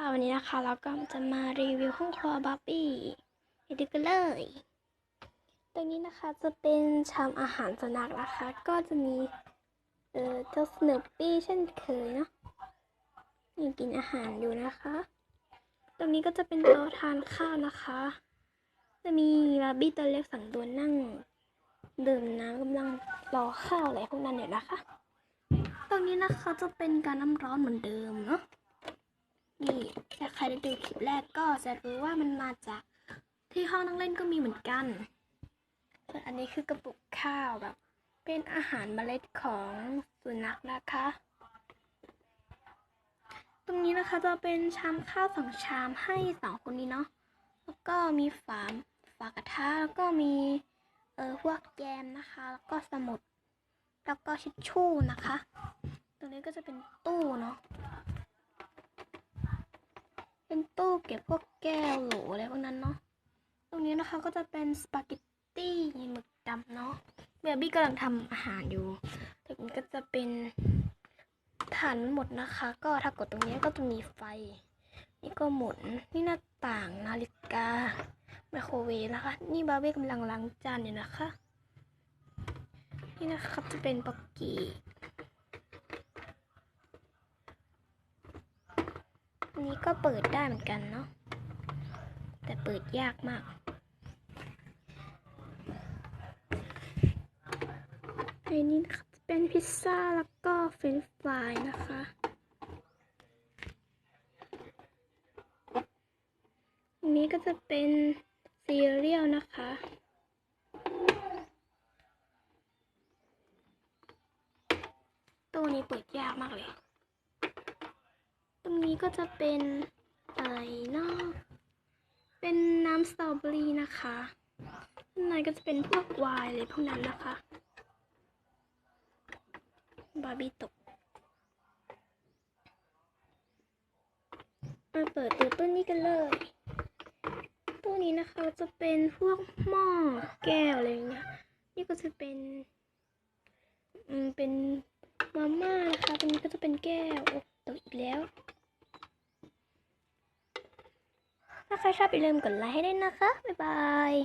ค่ะวันนี้นะคะเราก็จะมารีวิวห้องครัวบาร์บี้ไปดูกันเลย ตรงนี้นะคะจะเป็นชามอาหารสุนัขนะคะ ก็จะมีเอ่อเจ้าสเนปปี้เช่นเคยเนาะยังกินอาหารอยู่นะคะ ตรงนี้ก็จะเป็นโต๊ะทานข้าวนะคะ จะมีบาร์บี้ตัวเล็กสองตัวนั่ง ดื่มน้ำกำลังรอข้าวอะไรพวกนั้นอยู่นะคะ ตรงนี้นะคะจะเป็นการน้ำร้อนเหมือนเดิมเนาะ ได้ดูคลิปแรกก็จะรู้ว่ามันมาจากที่ห้องนั่งเล่นก็มีเหมือนกันส่วนอันนี้คือกระปุกข้าวแบบ เป็นอาหารเมล็ดของสุนัขนะคะ ตรงนี้นะคะจะเป็นชามข้าวสองชามให้สองคนนี้เนาะ แล้วก็มีฝามฝากระทะแล้วก็มีเออพวกแยมนะคะ แล้วก็สมุด แล้วก็ชิชชู่นะคะ ตรงนี้ก็จะเป็นตู้เนาะ เป็นตู้เก็บพวกแก้วโหลอะไรพวกนั้นเนาะ ตรงนี้นะคะก็จะเป็นสปาเกตตี้หมึกดำเนาะเบบี้กำลังทำอาหารอยู่ตรงนี้ก็จะเป็นฐานหมดนะคะ ก็ถ้ากดตรงนี้ก็จะมีไฟ นี่ก็หมุนนี่หน้าต่างนาฬิกาไมโครเวฟนะคะ นี่บาร์บี้กำลังล้างจานอยู่นะคะ นี่นะครับจะเป็นปักกี อันนี้ก็เปิดได้เหมือนกันเนาะ แต่เปิดยากมาก อันนี้นะครับจะเป็นพิซซ่าแล้วก็เฟรนฟรายนะคะ อันนี้ก็จะเป็นซีเรียลนะคะตู้นี้เปิดยากมากเลย นี้ก็จะเป็นอะไรเนาะเป็นน้ำสตรอเบอรี่นะคะข้างในก็จะเป็นพวกไวน์เลยพวกนั้นนะคะ บาร์บี้ตกมาเปิดดูตู้นี้กันเลย ตู้นี้นะคะจะเป็นพวกหม้อแก้วอะไรอย่างเงี้ย นี่ก็จะเป็น อืม เป็นมาม่านะคะ ตรงนี้ก็จะเป็นแก้วโอ้ตกอีกแล้ว ถ้าใครชอบอย่าลืมกดไลค์ให้ด้วยนะคะ บ๊ายบาย